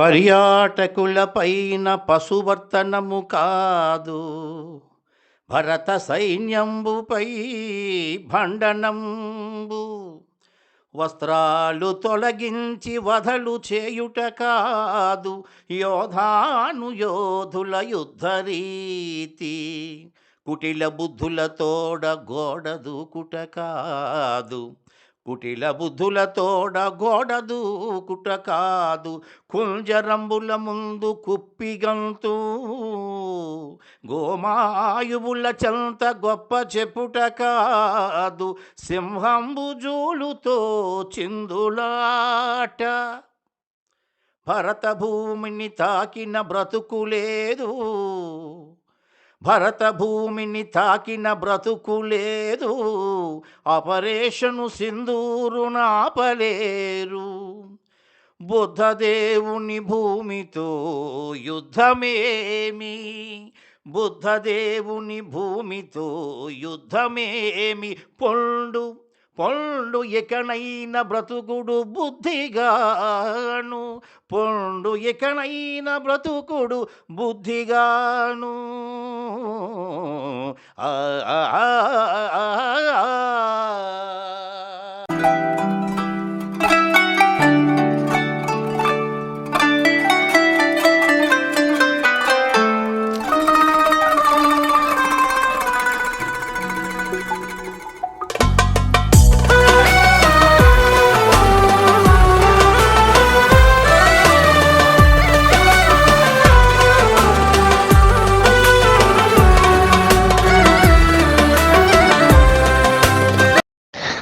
పర్యాటకులపైన పశువర్తనము కాదు. భరత సైన్యంబుపై భండనంబు. వస్త్రాలు తొలగించి వధలు చేయుట కాదు. యోధాను యోధుల యుద్ధరీతి కుటిల బుద్ధులతోడ గోడ దూకుట కాదు. కుటిల బుద్ధులతోడ గోడ దూకుట కాదు కుంజరంబుల ముందు కుప్పిగంతు. గోమాయువుల చెంత గొప్ప చెప్పుట కాదు సింహంబు జూలుతో చిందులాట. భరత భూమిని తాకిన బ్రతుకు లేదు. భరత భూమిని తాకిన బ్రతుకు లేదు ఆపరేషను సింధూరు నాపలేరు బుద్ధదేవుని భూమితో యుద్ధమేమి? బుద్ధదేవుని భూమితో యుద్ధమేమి? పొండు పొండు ఎకనైన బ్రతుకుడు బుద్ధిగాను. పొండు ఎకనైన బ్రతుకుడు బుద్ధిగాను. ఆ, ఆ, ఆ, ఆ,